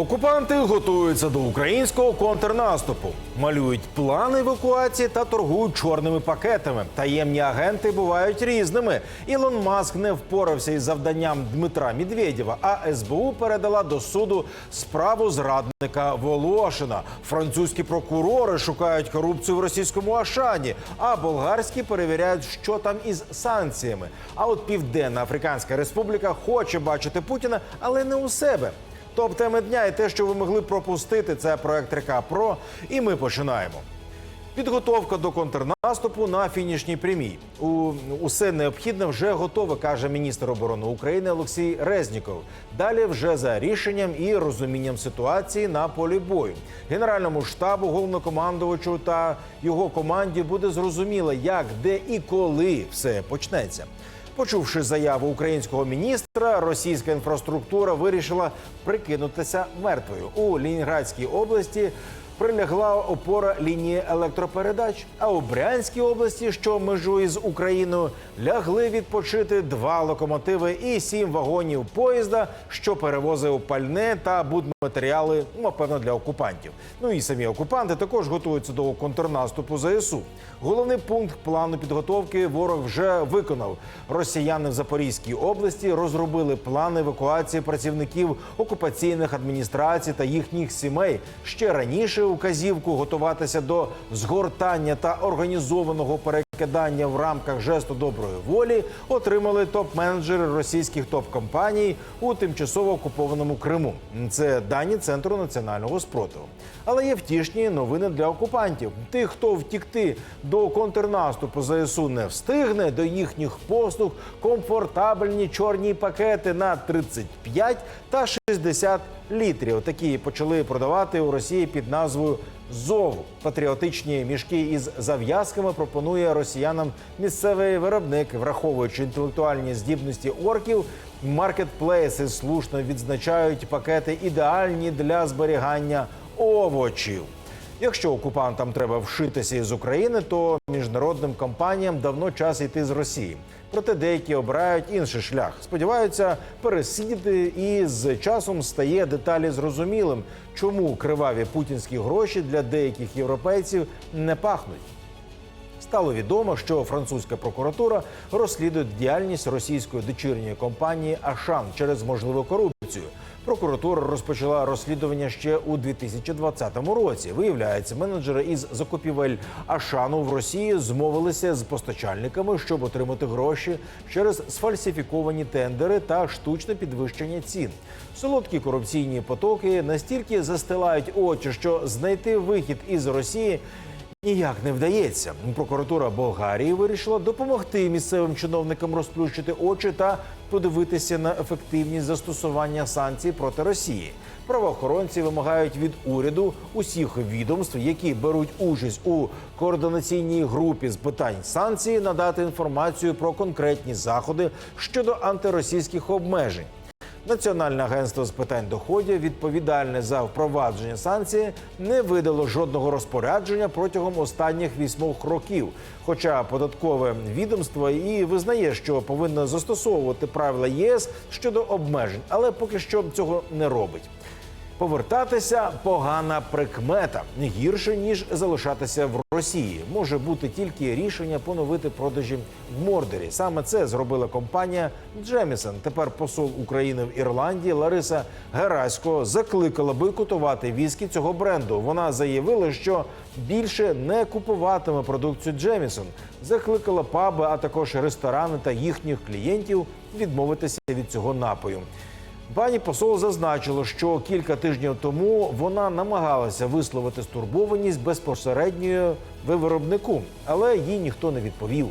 Окупанти готуються до українського контрнаступу, малюють плани евакуації та торгують чорними пакетами. Таємні агенти бувають різними. Ілон Маск не впорався із завданням Дмитра Медведєва, а СБУ передала до суду справу зрадника Волошина. Французькі прокурори шукають корупцію в російському Ашані, а болгарські перевіряють, що там із санкціями. А от Південна Африканська Республіка хоче бачити Путіна, але не у себе. Топ теми дня і те, що ви могли пропустити, це проект Река Про. І ми починаємо. Підготовка до контрнаступу на фінішній прямій. У усе необхідне вже готове, каже міністр оборони України Олексій Резніков. Далі вже за рішенням і розумінням ситуації на полі бою. Генеральному штабу, головнокомандувачу та його команді буде зрозуміло, як, де і коли все почнеться. Почувши заяву українського міністра, російська інфраструктура вирішила прикинутися мертвою у Лінінградській області. Прилягла опора лінії електропередач. А у Брянській області, що межує з Україною, лягли відпочити два локомотиви і сім вагонів поїзда, що перевозив пальне та будматеріали, ну, певно, для окупантів. Ну і самі окупанти також готуються до контрнаступу ЗСУ. Головний пункт плану підготовки ворог вже виконав. Росіяни в Запорізькій області розробили план евакуації працівників окупаційних адміністрацій та їхніх сімей. Ще раніше указівку готуватися до згортання та організованого перекидання в рамках жесту доброї волі отримали топ-менеджери російських топ-компаній у тимчасово окупованому Криму. Це дані центру національного спротиву. Але є втішні новини для окупантів. Тих, хто втікти до контрнаступу ЗСУ не встигне, до їхніх послуг комфортабельні чорні пакети на 35 та 60 літрів. Такі почали продавати у Росії під назвою ЗОВ. Патріотичні мішки із зав'язками пропонує росіянам місцевий виробник, враховуючи інтелектуальні здібності орків. Маркетплейси слушно відзначають пакети ідеальні для зберігання овочів. Якщо окупантам треба вшитися із України, то міжнародним компаніям давно час йти з Росії. Проте деякі обирають інший шлях. Сподіваються пересидіти, і з часом стає деталі зрозумілим, чому криваві путінські гроші для деяких європейців не пахнуть. Стало відомо, що французька прокуратура розслідує діяльність російської дочірньої компанії Ашан через можливу корупцію. Прокуратура розпочала розслідування ще у 2020 році. Виявляється, менеджери із закупівель Ашану в Росії змовилися з постачальниками, щоб отримати гроші через сфальсифіковані тендери та штучне підвищення цін. Солодкі корупційні потоки настільки застилають очі, що знайти вихід із Росії. Ніяк не вдається. Прокуратура Болгарії вирішила допомогти місцевим чиновникам розплющити очі та подивитися на ефективність застосування санкцій проти Росії. Правоохоронці вимагають від уряду усіх відомств, які беруть участь у координаційній групі з питань санкцій, надати інформацію про конкретні заходи щодо антиросійських обмежень. Національне агентство з питань доходів, відповідальне за впровадження санкції не видало жодного розпорядження протягом останніх вісьмох років. Хоча податкове відомство і визнає, що повинно застосовувати правила ЄС щодо обмежень, але поки що цього не робить. Повертатися погана прикмета гірше ніж залишатися в Росії. Може бути тільки рішення поновити продажі в Мордорі. Саме це зробила компанія Джемісон. Тепер посол України в Ірландії Лариса Герасько закликала бойкотувати віскі цього бренду. Вона заявила, що більше не купуватиме продукцію Джемісон. Закликала паби, а також ресторани та їхніх клієнтів відмовитися від цього напою. Пані посол зазначила, що кілька тижнів тому вона намагалася висловити стурбованість безпосередньо виробнику, але їй ніхто не відповів.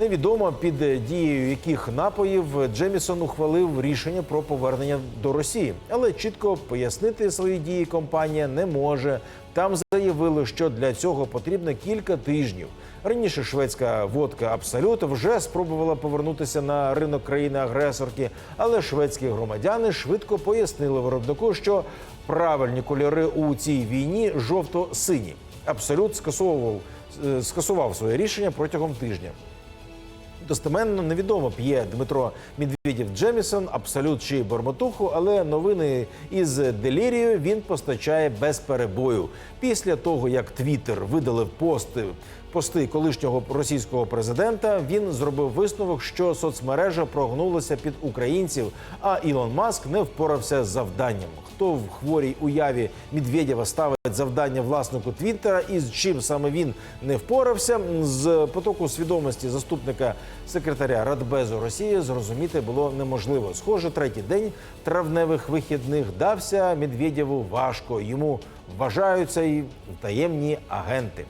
Невідомо під дією яких напоїв Джемісон ухвалив рішення про повернення до Росії, але чітко пояснити свої дії компанія не може. Там заявили, що для цього потрібно кілька тижнів. Раніше шведська водка Абсолют вже спробувала повернутися на ринок країни-агресорки, але шведські громадяни швидко пояснили виробнику, що правильні кольори у цій війні жовто-сині. Абсолют скасовував е, скасував своє рішення протягом тижня. Достеменно невідомо п'є Дмитро Медведєв Джемісон, абсолют чи бормотуху, але новини із делірію він постачає без перебою. Після того як Твіттер видалив пости. Пости колишнього російського президента він зробив висновок, що соцмережа прогнулася під українців, а Ілон Маск не впорався з завданням. Хто в хворій уяві Медведєва ставить завдання власнику Твіттера і з чим саме він не впорався, з потоку свідомості заступника секретаря Радбезу Росії зрозуміти було неможливо. Схоже, третій день травневих вихідних дався Медведєву важко. Йому вважаються і таємні агенти.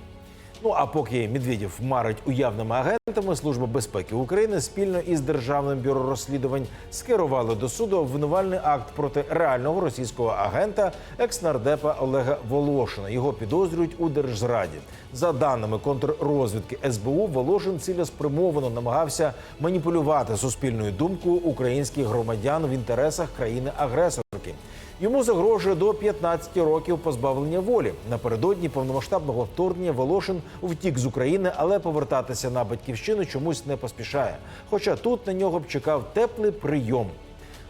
Ну а поки Медведєв марить уявними агентами, служба безпеки України спільно із державним бюро розслідувань скерували до суду обвинувальний акт проти реального російського агента екснардепа Олега Волошина. Його підозрюють у держзраді. За даними контррозвідки СБУ, Волошин цілеспрямовано намагався маніпулювати суспільною думкою українських громадян в інтересах країни-агресорки. Йому загрожує до 15 років позбавлення волі. Напередодні повномасштабного вторгнення Волошин втік з України, але повертатися на батьківщину чомусь не поспішає. Хоча тут на нього б чекав теплий прийом.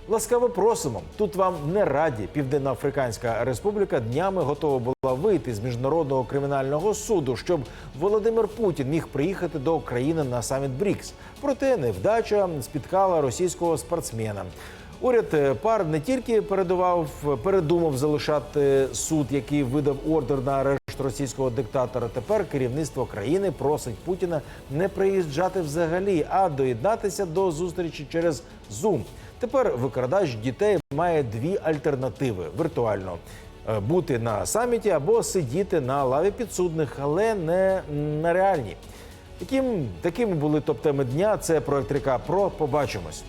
Ласкаво просимо. Тут вам не раді. Південноафриканська республіка днями готова була вийти з міжнародного кримінального суду, щоб Володимир Путін міг приїхати до країни на саміт БРІКС. Проте невдача спіткала російського спортсмена. Уряд е, пар не тільки передував, передумав залишати суд, який видав ордер на арешт російського диктатора. Тепер керівництво країни просить Путіна не приїжджати взагалі, а доєднатися до зустрічі через Zoom. Тепер викрадач дітей має дві альтернативи віртуально. е, Бути на саміті або сидіти на лаві підсудних, але не на реальній. Яким такими були топ-теми дня? Це проект Ріка Про. Побачимось.